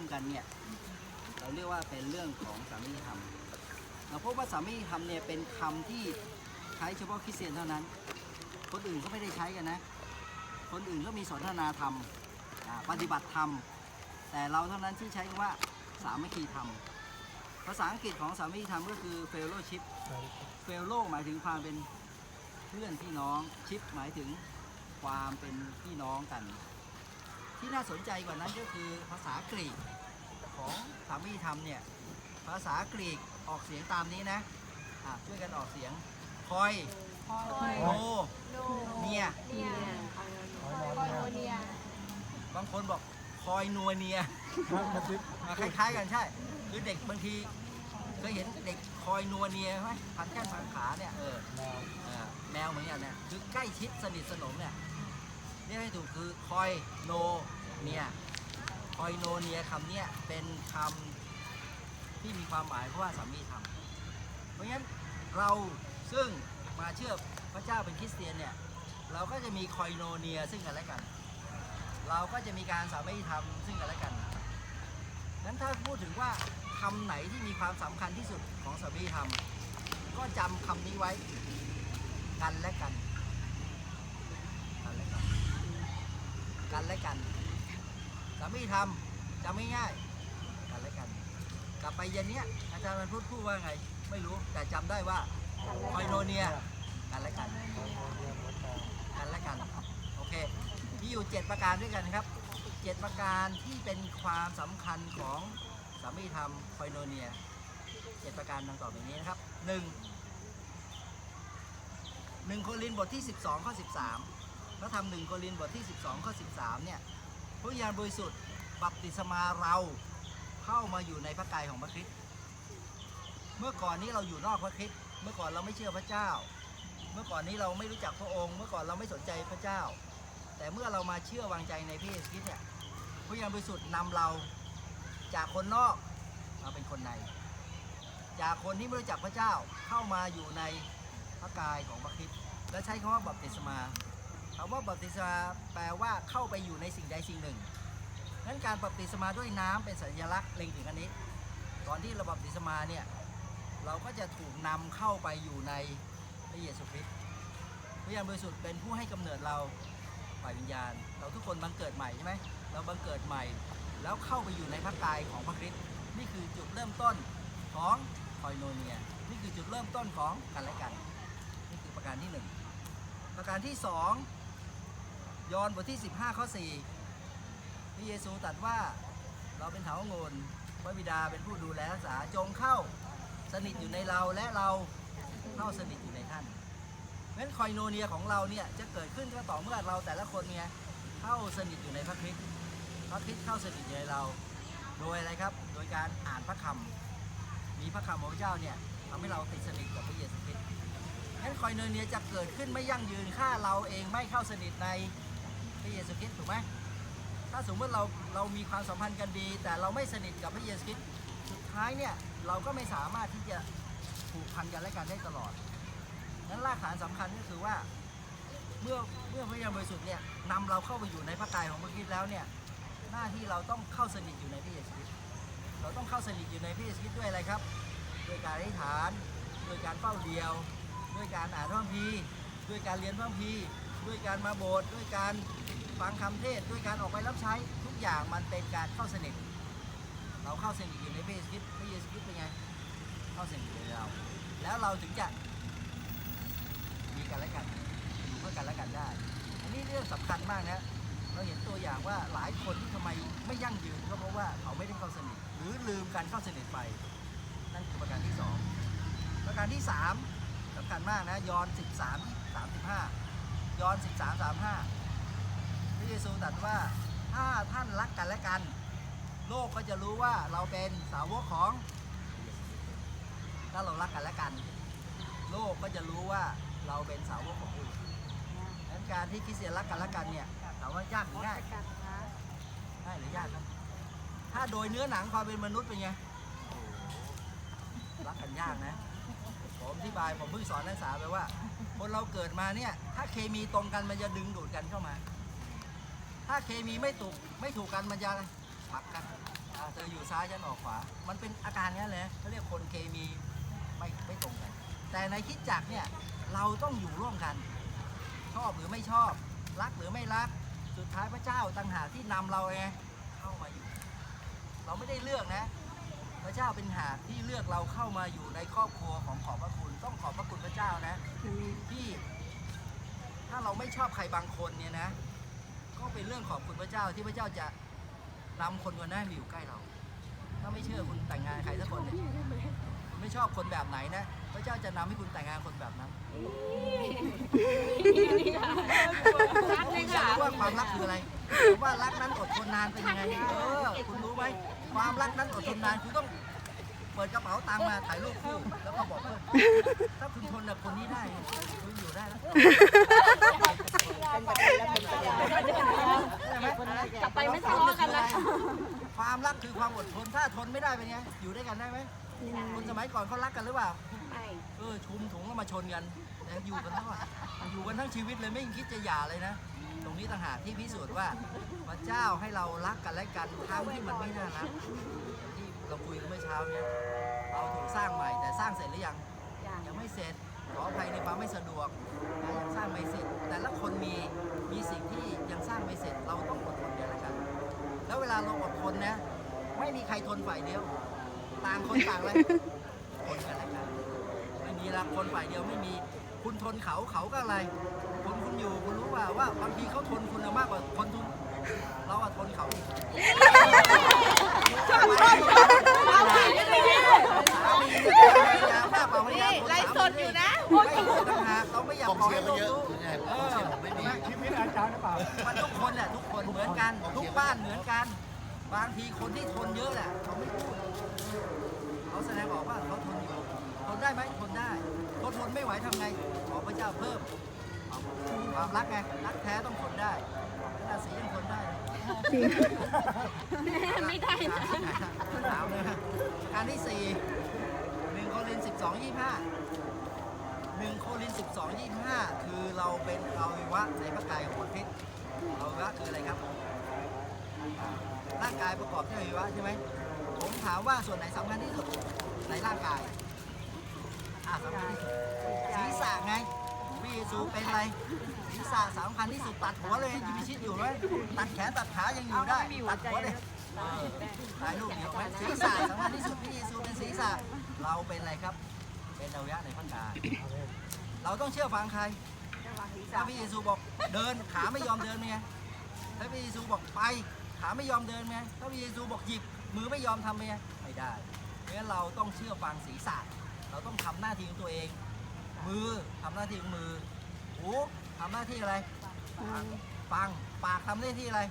วมกันเนี่ยเราเรียกว่าเป็นเรื่องของสามีธรรมเราพบว่าสามีธรรมเนี่ยเป็นคำที่ใช้เฉพาะคริสเตียนเท่านั้น คนอื่นก็ไม่ได้ใช้กันนะ คนอื่นก็มีสนทนาธรรมปฏิบัติธรรม แต่เราเท่านั้นที่ใช้คำว่าสามัคคีธรรม ภาษาอังกฤษของสามัคคีธรรมก็คือ fellowship เฟลโลหมายถึงความเป็นเพื่อนพี่น้อง ชิปหมายถึงความเป็นพี่น้องกัน ที่น่าสนใจกว่านั้นก็คือภาษากรีกของสามีธรรมเนี่ยภาษากรีกออกเสียงตามนี้นะอะช่วยกันออกเสียงคอยคอยโนโนเนียเนียคอยโนเนียบางคนบอกคอยนัวเนียอะคล้ายๆกันใช่ คือเด็กบางทีเคยเห็นเด็กคอยนัวเนียไหมพันแข้งพันขาเนี่ยเออเอ่อแมวเหมือนกันเนี่ยคือใกล้ชิดสนิทสนมเนี่ยเรียกให้ถูกคือคอยโนเนียคอยโนเนียคำเนี้ยเป็นคำที่มีความหมายเพราะว่าสามีทำเพราะงั้นเราซึ่งมาเชื่อพระเจ้าเป็นคริสเตียนเนี่ยเราก็จะมีคอยโนเนียซึ่งกันและกัน เราก็จะมีการสามัคคีธรรมซึ่งกันและกันนั้นถ้าพูดถึงว่าคำไหนที่มีความสำคัญที่สุดของสามัคคีธรรมก็จำคำนี้ไว้กันและกัน กันและกันกันและกัน สามีทำจำไม่ง่ายๆกันและกัน กลับไปเย็นเนี้ยอาจารย์มันพูดพูดว่าไง ไม่รู้แต่จำได้ว่าคอยโนเนียกันและกันกันและกันโอเคมีอยู่ 7 ประการด้วยกันครับ 7 ประการที่เป็นความสำคัญของสามีธรรมคอยโนเนีย7ประการดังต่อไปนี้นะครับ 1. หนึ่งโครินบทที่ 12 ข้อ 13พระธรรมหนึ่งโครินบทที่ 12 ข้อ 13 เนี่ย พระวิญญาณบริสุทธิ์บัพติศมาเราเข้ามาอยู่ในพระกายของพระคริสต์เมื่อก่อนนี้เราอยู่นอกพระคริสต์เมื่อก่อนเราไม่เชื่อพระเจ้า เมื่อก่อนนี้เราไม่รู้จักพระองค์ เมื่อก่อนเราไม่สนใจพระเจ้า แต่เมื่อเรามาเชื่อวางใจในพระเยซูคริสต์เนี่ยพระวิญญาณบริสุทธิ์นำเราจากคนนอกมาเป็นคนใน จากคนที่ไม่รู้จักพระเจ้าเข้ามาอยู่ในพระกายของพระคริสต์และใช้คำว่าบัพติศมา คำว่าบัพติศมาแปลว่าเข้าไปอยู่ในสิ่งใดสิ่งหนึ่งนั้นการบัพติศมาด้วยน้ำเป็นสัญลักษณ์เล็งถึงอันนี้ ตอนที่เราบัพติศมาเนี่ยเราก็จะถูกนำเข้าไปอยู่ในพระเยซูคริสต์พระยานบริสุทธิ์เป็นผู้ให้กำเนิดเราฝ่ายวิญญาณ เราทุกคนบังเกิดใหม่ใช่ไหมเราบังเกิดใหม่ แล้วเข้าไปอยู่ในพระกายของพระคริสต์นี่คือจุดเริ่มต้นของคอยโนเนีย นี่คือจุดเริ่มต้นของกันและกัน นี่คือประการที่ 1 ประการที่ 2 ยอห์นบทที่ 15 ข้อ 4 พระเยซูตรัสว่าเราเป็นเถาโงนพระบิดาเป็นผู้ดูแลรักษาจงเข้าสนิทอยู่ในเราและเราเข้าสนิทอยู่ในท่านเพราะฉะนั้นคอยโนเนียของเราเนี่ยจะเกิดขึ้นก็ต่อเมื่อเราแต่ละคนเนี่ยเข้าสนิทอยู่ในพระคริสต์พระคริสต์เข้าสนิทอยู่ในเรา โดยอะไรครับ โดยการอ่านพระคำมีพระคำของพระเจ้าเนี่ยทำให้เราติดสนิทกับพระเยซูคริสต์งั้นคอยโนเนียจะเกิดขึ้นไม่ยั่งยืนถ้าเราเองไม่เข้าสนิทใน ระเยซูคริสต์ถูกไหมถ้าสมมติเราเรามีความสัมพันธ์กันดี แต่เราไม่สนิทกับพระเยซูคริสต์สุดท้ายเนี่ยเราก็ไม่สามารถที่จะผูกพันกันและกันได้ตลอดนั้นรากฐานสำคัญก็คือว่าเมื่อเมื่อพระยาบริสุทธิ์เนี่ยนำเราเข้าไปอยู่ในพระกายของพระคริสต์แล้วเนี่ยหน้าที่เราต้องเข้าสนิทอยู่ในพระเยซูคริสต์เราต้องเข้าสนิทอยู่ในพระเยซูคริสต์ด้วยอะไรครับด้วยการอธิษฐาน ด้วยการเฝ้าเดียว ด้วยการอ่านพระคัมภีร์ด้วยการเรียนพระคัมภีร์ ด้วยการมาโบสถ์ด้วยการฟังคำเทศด้วยการออกไปรับใช้ทุกอย่างมันเป็นการเข้าสนิทเราเข้าสนิทอยู่ในพระเยซูคริสต์พระเยซูคริสต์เป็นไง เข้าสนิทอยู่ในเรา แล้วเราถึงจะมีกันและกันอยู่เพื่อกันและกันได้ อันนี้เรื่องสำคัญมากนะเราเห็นตัวอย่างว่าหลายคนที่ทำไมไม่ยั่งยืนก็เพราะว่าเขาไม่ได้เข้าสนิทหรือลืมการเข้าสนิทไป นั่นคือประการที่สองประการที่สามสำคัญมากนะยอห์น13 35 ยอน 13 35 พระเยซูตรัสว่าถ้าท่านรักกันและกัน โลกก็จะรู้ว่าเราเป็นสาวกของ ถ้าเรารักกันและกัน โลกก็จะรู้ว่าเราเป็นสาวกขององค์ดังนั้นการที่คริสเตียนรักกันและกันเนี่ยถามว่ายากหรือง่ายง่ายหรือยากครับถ้าโดยเนื้อหนังความเป็นมนุษย์เป็นไงรักกันยากนะ ผมอธิบายผมเพิ่งสอนนักศึกษาไปว่า คนเราเกิดมาเนี่ย ถ้าเคมีตรงกันมันจะดึงดูดกันเข้ามา ถ้าเคมีไม่ถูกไม่ถูกกันมันจะผลักกันเธออยู่ซ้ายฉันออกขวา มันเป็นอาการงั้เลยเขาเรียกคนเคมีไม่ไม่ตรงกัน แต่ในคิดจักเนี่ยเราต้องอยู่ร่วมกัน ชอบหรือไม่ชอบ รักหรือไม่รัก สุดท้ายพระเจ้าต่างหากที่นำเราไงเข้ามาอยู่ เราไม่ได้เลือกนะ พระเจ้าเป็นหากที่เลือกเราเข้ามาอยู่ในครอบครัวของขอบพระคุณ ต้องขอบพระคุณพระเจ้านะที่ถ้าเราไม่ชอบใครบางคนเนี่ยนะ ก็เป็นเรื่องขอบคุณพระเจ้าที่พระเจ้าจะนำคนคนนั้นมาอยู่ใกล้เรา ถ้าไม่เชื่อคุณแต่งงานใครสักคนเนี่ยคุณไม่ชอบคนแบบไหนนะ พระเจ้าจะนำให้คุณแต่งงานคนแบบนั้นรักเลยค่ะรู้ว่าความรักคืออะไรว่ารักนั้นอดทนนานเป็นยังไงเออคุณรู้ไหมความรักนั้นอดทนนานคุณต้อง ปิดกระเป๋าตังค์มาถ่ายรูปคู่แล้วก็บอกเพื่อนถ้าคุณทนกับคนนี้ได้คุณอยู่ได้แล้วกลับไปไม่ทะเลาะกันแล้วความรักคือความอดทนถ้าทนไม่ได้เป็นไงอยู่ด้วยกันได้ไหมคนสมัยก่อนเขารักกันหรือเปล่าเออชุมถุงก็มาชนกันแต่อยู่กันทั้งวันอยู่กันทั้งชีวิตเลยไม่คิดจะหย่าเลยนะตรงนี้ต่างหากที่พิสูจน์ว่าพระเจ้าให้เรารักกันและกันทั้งที่มันไม่น่ารักอย่างที่ เราคุยกันเมื่อเช้าเนี่ยเราถูกสร้างใหม่ แต่สร้างเสร็จหรือยังยังไม่เสร็จขออภัยในความไม่สะดวกนะยังสร้างไม่เสร็จ แต่ละคนมีมีสิ่งที่ยังสร้างไม่เสร็จ เราต้องอดทนกันและกัน แล้วเวลาเราอดทนนะ ไม่มีใครทนฝ่ายเดียว ต่างคนต่างเลย ทนกันและกันไม่มีละคนฝ่ายเดียวไม่มี คุณทนเขาเขาก็อะไรคุณคุณอยู่คุณรู้ว่าว่าบางทีเขาทนคุณมากกว่าคนทุนเราอะทนเขา ไลฟ์สดอยู่นะไม่ต่างหาเราไม่อยากกองบอกเชียให้ร์โลก็กเยอะรู้ส่นใหญ่กองเชียร์ผมไม่มีชีวิตอาจารย์หรือเปล่ามันทุกคนแหละทุกคนเหมือนกัน ทุกบ้านเหมือนกัน บางทีคนที่ทนเยอะแหละเขาไม่พูดเขาแสดงออกว่าเขาทนอยู่ทนได้ไหมทนได้ทนทนไม่ไหวทำไงขอพระเจ้าเพิ่มความรักไงรักแท้ต้องทนได้ ราศียังทนได้ไม่ได้นะถามเลยการที่สี่หนึ่งโครินสิบสองยี่ห้าหนึ่งโครินสิบสองยี่ห้าคือเราเป็นอวัยวะในพระกายของพระคริษอวัยวะคืออะไรครับร่างกายประกอบด้วยอวัยวะใช่ไหมผมถามว่าส่วนไหนสำคัญที่สุดในร่างกายอะสำคัญที่สุดศีรษะไง พระเยซูเป็นอะไรศีรษะสำคัญที่สุดตัดหัวเลยยังมีชีวิตอยู่ไหมตัดแขนตัดขายังอยู่ได้ตัดหัวเลยเออถ่ายรูปเดียวไหมศีรษะสำคัญที่สุดพระเยซูเป็นศีรษะเราเป็นอะไรครับ เป็นอวัยวะในพระกายเราต้องเชื่อฟังใครถ้าพระเยซูบอกเดินขาไม่ยอมเดินไงถ้าพระเยซูบอกไปขาไม่ยอมเดินไงถ้าพระเยซูบอกหยิบมือไม่ยอมทำไงไม่ได้เพราะฉะนั้นเราต้องเชื่อฟังศีรษะเราต้องทำหน้าที่ของตัวเอง มือทำหน้าที่ของมือหูทำหน้าที่อะไรฟังปากทำหน้าที่อะไร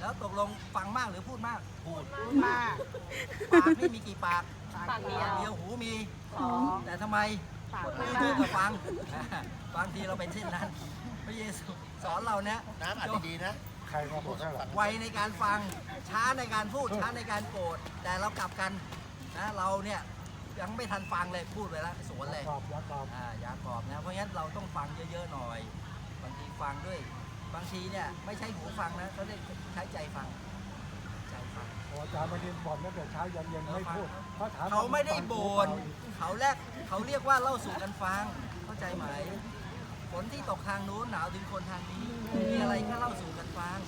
แล้วตกลงฟังมากหรือพูดมาก พูดมากปากนี่มีกี่ปากปากเดียวเดียวหูมีสองแต่ทำไมปากพูไม่ดมาเยอะกกับฟังบางทีเราเป็นเช่นนั้น พระเยซูสอนเราเนี่ยน้ำอาจดีๆนะใครมาบอกให้หรอไวในการฟังช้าในการพูดช้าในการโกรธแต่เรากลับกันนะเราเนี่ย ยังไม่ทันฟังเลยพูดไปแล้วสวนเลยตอบยักตอบอ่าอย่ากรอบนะเพราะงั้นเราต้องฟังเยอะๆหน่อย บางทีฟังด้วย บางทีเนี่ยไม่ใช่หูฟังนะเขาได้ใช้ใจฟัง ใจฟังอาจารย์มาเรียนบ่อนตั้งแต่เช้ายันเย็นไม่พูดเขาถามเขาไม่ได้บ่นเขาแรกเขาเรียกว่าเล่าสู่กันฟัง เข้าใจไหมฝนที่ตกทางนู้นหนาวถึงคนทางนี้มีอะไรแค่เล่าสู่กันฟัง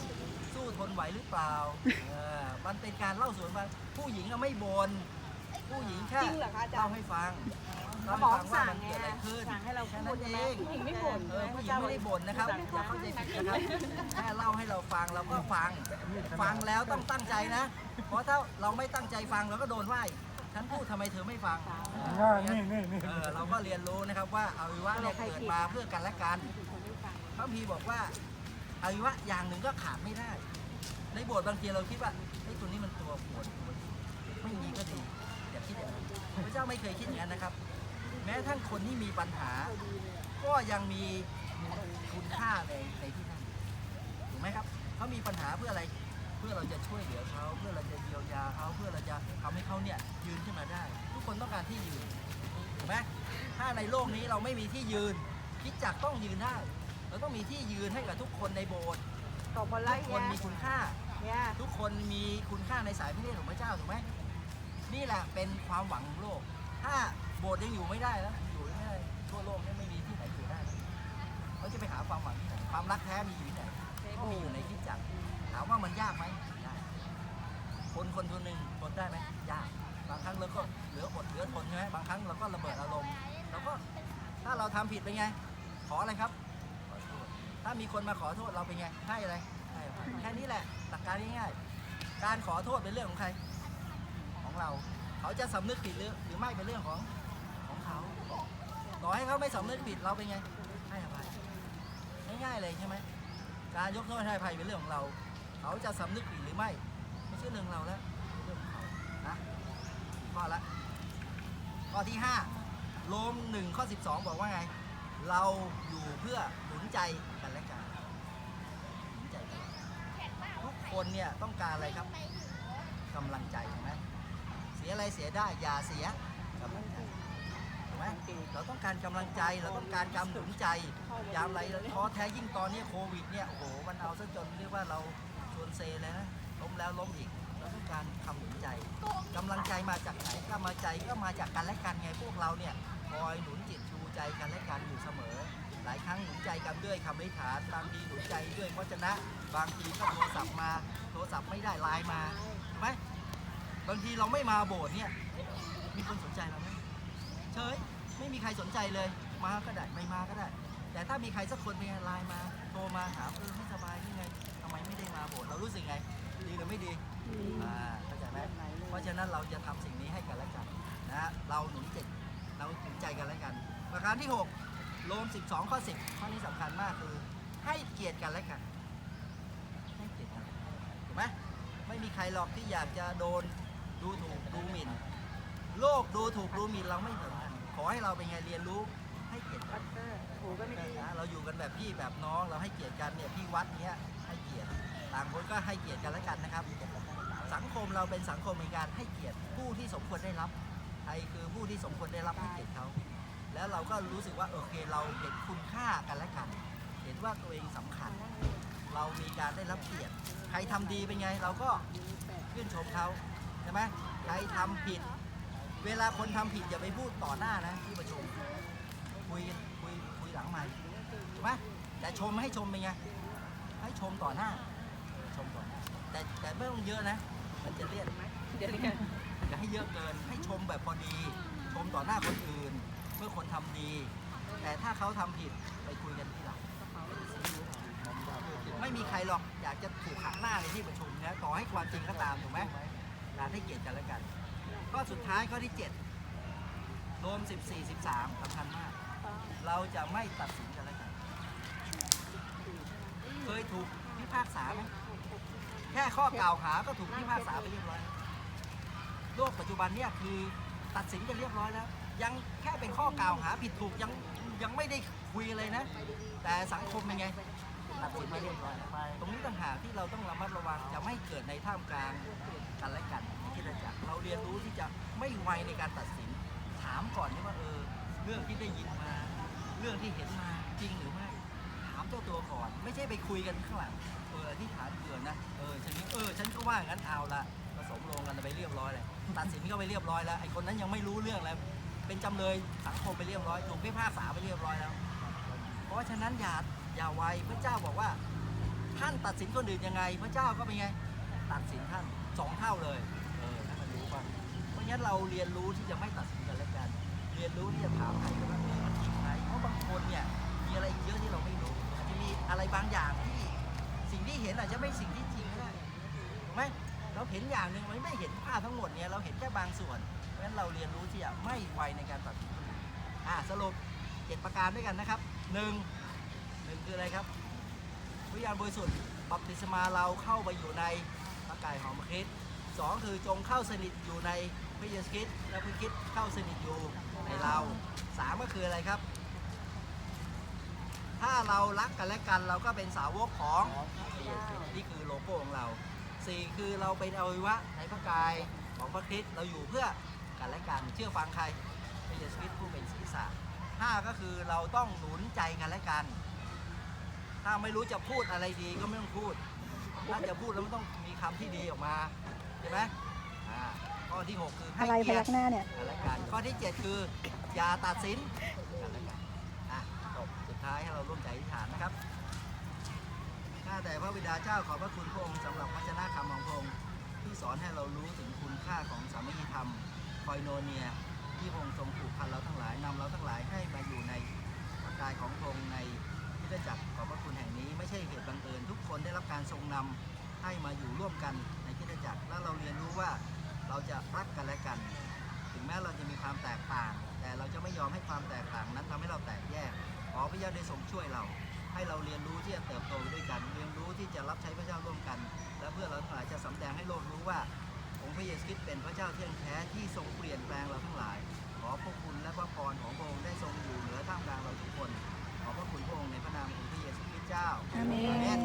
สู้ทนไหวหรือเปล่าเออมันเป็นการเล่าสู่กันฟังผู้หญิงอะไม่บ่น ผู้หญิงแค่จริงเหรอคะอาจารย์ เล่าให้ฟังเล่าหมอให้ฟังว่าสั่งมันไงเกิดอะไรขึ้นสั่งให้เราแค่พูนั้ดนใช่เอไหมงผู้หญิงไม่บ่นเออผู้หญิงไม่ได้บ่นนะครับอย่าเข้าใจผิดนะครับแค่เล่าให้เราฟังเราก็ฟัง ฟังแล้วต้องตั้งใจนะ เพราะถ้าเราไม่ตั้งใจฟังเราก็โดนว่าอีกฉันพูดทำไมเธอไม่ฟังง่ายนี่นี่นี่เออเราก็เรียนรู้นะครับว่าอวัยวะเนี่ยเกิดมาเพื่อกันและกันพระพีร์บอกว่าอวัยวะอย่างหนึ่งก็ขาดไม่ได้ ในโบสถ์บางทีเราคิดว่าไอ้ยตัวนี้มันตัวปวดตัวดีไม่มีก็ดีอย่า คิดอย่างนั้นพระเจ้าไม่เคยคิดอย่างนั้นนะครับ แม้ทั้งคนที่มีปัญหา ก็ยังมีคุณค่าในในที่นั่นถูกไหมครับเขามีปัญหาเพื่ออะไรเพื่อเราจะช่วยเหลือเขาเพื่อเราจะเยียวยาเขาเพื่อเราจะทำให้เขาเนี่ยยืนขึ้นมาได้ ทุกคนต้องการที่ยืนถูกไหมถ้าในโลกนี้เราไม่มีที่ยืนคิดจักรต้องยืนได้เราต้องมีที่ยืนให้กับทุกคนในโบสถ์ตกบอลไล่ทุกคนมีคุณค่าเนี่ยทุกคนมีคุณค่าในสายพระเนตรของพระเจ้าถูกไหม นี่แหละเป็นความหวังของโลก ถ้าโบสถ์ยังอยู่ไม่ได้แล้วอยู่ไม่ได้ทั่วโลกเนี่ยไม่มีที่ไหนอยู่ได้แล้วเขาจะไปหาความหวังที่ไหนความรักแท้มีอยู่ที่ไหนก็มีอยู่ในคิดจักรถามว่ามันยากไหมยากคนคนคนหนึ่งทนได้ไหมยากบางครั้งเราก็เหลืออดเหลือทนใช่ไหมบางครั้งเราก็ระเบิดอารมณ์เราก็ถ้าเราทำผิดเป็นไง ขออะไรครับขอโทษถ้ามีคนมาขอโทษเราเป็นไงให้อะไรให้อภัยแค่นี้แหละหลักการง่ายๆการขอโทษเป็นเรื่องของใคร ของเรา เขาจะสำนึกผิดหรือหรือไม่เป็นเรื่องของของเขาต่อให้เขาไม่สำนึกผิดเราเป็นไงให้อภัยง่ายๆเลยใช่ไหมการยกโทษให้อภัยเป็นเรื่องของเรา เขาจะสำนึกผิดหรือไม่ไม่ใช่เรื่องเราแล้วเรื่องของเขานะข้อละข้อที่5โลม1ข้อ 12 บอกว่าไง เราอยู่เพื่อหนุนใจกันและกันหนุนใจกันทุกคนเนี่ยต้องการอะไรครับกำลังใจใช่ไหม สียอะไรเสียได้อย่าเสียกำลังใจถูกไหมเราต้องการกำลังใจเราต้องการการหนุใจ ยามไรท้อแท้ยิ่งตอนนี้โควิดเนี่ยโอ้โหมันเอาซะจนเรียกว่าเราชวนเซเลยนะล้มแล้วล้มอีกเราต้องการคำหนุใจกำลังใจมาจากไหนกำลังใจก็มาจากกันและกันไงพวกเราเนี่ยคอยหนุนจิตชูใจกันและกันอยู่เสมอ หลายครั้งหนุนใจกันด้วยคำอธิษฐานบางทีหนุนใจด้วยพระชนะ บางทีก็โทรศัพท์มา โทรศัพท์ไม่ได้ไลน์มาถูกไหม บางทีเราไม่มาโบสถ์เนี่ย มีคนสนใจเราไหมเฉยไม่มีใครสนใจเลย มาก็ได้ไม่มาก็ได้ แต่ถ้ามีใครสักคนเป็นไงไลน์มาโทรมาหาเออไม่สบายนี่ไงทำไมไม่ได้มาโบสถ์เรารู้สึกไง ดีหรือไม่ดีอ่าเข้าใจไหมเพราะฉะนั้นเราจะทำสิ่งนี้ให้กันและกันนะฮะเราหนุนจิตเราหนุนใจกันและกัน ประการที่ 6 โลม 12 ข้อ 10 ข้อนี้สำคัญมากคือ ให้เกียรติกันและกันให้เกียรติกันและกันถูกไหมไม่มีใครหรอกที่อยากจะโดน ดูถูกดูหมิ่น โลกดูถูกดูหมิ่นเราไม่สนใจขอให้เราเป็นไงเรียนรู้ให้เกียรติกันหูก็ไม่ดีนะเราอยู่กันแบบพี่แบบน้องเราให้เกียรติกันเนี่ยพี่วัดเนี้ยให้เกียรติต่างคนก็ให้เกียรติกันแล้วกันนะครับ สังคมเราเป็นสังคมในการให้เกียรติผู้ที่สมควรได้รับใครคือผู้ที่สมควรได้รับให้เกียรติเขาแล้วเราก็รู้สึกว่าโอเคเราเห็นคุณค่ากันและกัน เห็นว่าตัวเองสำคัญ เรามีการได้รับเกียรติใครทำดีเป็นไง เราก็ชื่นชมเขา ใช่ไหมใครทำผิด เวลาคนทำผิดอย่าไปพูดต่อหน้านะที่ประชุมคุยกันคุยคุยหลังไมค์ถูกไหมแต่ชมให้ชมเป็นไงให้ชมต่อหน้าเออชมต่อหน้าแต่แต่ไม่ต้องเยอะนะ มันจะเลี่ยนเดี๋ยวนี้กันอย่าให้เยอะเกินให้ชมแบบพอดี ชมต่อหน้าคนอื่น เพื่อคนทำดี แต่ถ้าเขาทำผิดไปคุยกันทีหลังไม่มีใครหรอกอยากจะถูกขังหน้าในที่ประชุมนะต่อให้ความจริงก็ตามถูกไหม การให้เกียรติกันแล้วกัน ข้อสุดท้ายข้อที่7รวม14 13สำคัญมาก เราจะไม่ตัดสินกันแล้วกัน เคยถูกพิพากษาไหมแค่ข้อกล่าวหาก็ถูกพิพากษาไปเรียบร้อยโลกปัจจุบันเนี่ยคือตัดสินกันเรียบร้อยแล้ว ยังแค่เป็นข้อกล่าวหาผิดถูกยังยังไม่ได้คุยเลยนะ แต่สังคมเป็นไงตัดสินมาเรียบร้อยตรงนี้ต่างหากที่เราต้องระมัดระวังจะไม่เกิดในท่ามกลาง กันและกันคริดจักเราเรียนรู้ที่จะไม่ไวในการตัดสิน ถามก่อนนี่ว่าเออเรื่องที่ได้ยินมา เรื่องที่เห็นมาจริงหรือไม่ถามเจ้าตัวก่อน ไม่ใช่ไปคุยกันข้างหลังเออที่ฐานเผื่อนะเออฉันนี้เออฉันก็ว่างั้นเอาละผสมลงกันไปเรียบร้อยเลยตัดสินก็ไปเรียบร้อยแล้วไอ้คนนั้นยังไม่รู้เรื่องแล้วเป็นจำเลยสังคมไปเรียบร้อยถูกพิพากษาไปเรียบร้อยแล้ว เพราะฉะนั้นอย่าอย่าไวพระเจ้าบอกว่า ท่านตัดสินคนอื่นยังไง พระเจ้าก็เป็นไง ตัดสินท่านสองเท่าเลย เออท่านก็รู้ป่ะเพราะงั้นเราเรียนรู้ที่จะไม่ตัดสินกันและกัน เรียนรู้ที่จะถามใครกันว่าเออมันจริงไหมเพราะบางคนเนี่ยมีอะไรอีกเยอะที่เราไม่รู้อาจจะมีอะไรบางอย่างที่สิ่งที่เห็นอาจจะไม่สิ่งที่จริงก็ได้ถูกไหมเราเห็นอย่างหนึ่งมันไม่เห็นภาพทั้งหมดเนี่ยเราเห็นแค่บางส่วน เพราะฉะนั้นเราเรียนรู้ที่จะไม่ไวในการตัดสินอ่าสรุปเจ็ดประการด้วยกันนะครับหนึ่งหนึ่งคืออะไรครับวิญญาณบริสุทธิ์บัพติศมาเราเข้าไปอยู่ใน ระกายของพระคริสต์สองคือจงเข้าสนิทอยู่ในพระเยซูคริสต์และพระคริสต์เข้าสนิทอยู่ในเราสามก็คืออะไรครับ ถ้าเรารักกันและกันเราก็เป็นสาวกของนี่คือโลโก้ของเราสี่คือเราเป็นอวัยวะในพระกายของพระคริสต์เราอยู่เพื่อกันและกันเชื่อฟังใครพระเยซูคริสต์ผู้เป็นศีรษะห้าก็คือเราต้องหนุนใจกันและกัน ถ้าไม่รู้จะพูดอะไรดีก็ไม่ต้องพูด ถ้าจะพูดแล้วมันต้องมีคำที่ดีออกมาใช่ไหมอ่าข้อที่ 6 คือให้อะไรพเกียรยัติกหน้าเนี่ย กันและกันข้อที่ 7 คืออย่าตัดสินกันและกันอะจบสุดท้ายให้เราร่วมใจอธิษฐานนะครับ ข้าแต่พระบิดาเจ้าขอบพระคุณพระองค์สำหรับพระชนะคำของพระองค์ที่สอนให้เรารู้ถึงคุณค่าของสามัคคีธรรมคอยโนเนีย ที่พระองค์ทรงผูกพันเราทั้งหลายนำเราทั้งหลายให้มาอยู่ในพระกายของพระองค์ใน คริสตจักขอบพระคุณแห่งนี้ไม่ใช่เหตุบังเอิญทุกคนได้รับการทรงนำให้มาอยู่ร่วมกันในคริสตจักและเราเรียนรู้ว่าเราจะรักกันและกัน ถึงแม้เราจะมีความแตกต่าง แต่เราจะไม่ยอมให้ความแตกต่างนั้นทำให้เราแตกแยกขอพระเจ้าได้ทรงช่วยเรา ให้เราเรียนรู้ที่จะเติบโตไปด้วยกัน เรียนรู้ที่จะรับใช้พระเจ้าร่วมกัน และเพื่อเราทั้งหลายจะสำแดงให้โลกรู้ว่าองค์พระเยซูคริสต์เป็นพระเจ้าเที่ยงแท้ที่ทรงเปลี่ยนแปลงเราทั้งหลาย ขอพระคุณและพระพรของพระองค์ได้ทรงอยู่เหนือท่ามกลางเราทุกคน ขอพระคุณพระองค์ในพระนามของพระเยซูคริสต์เจ้าอาเมน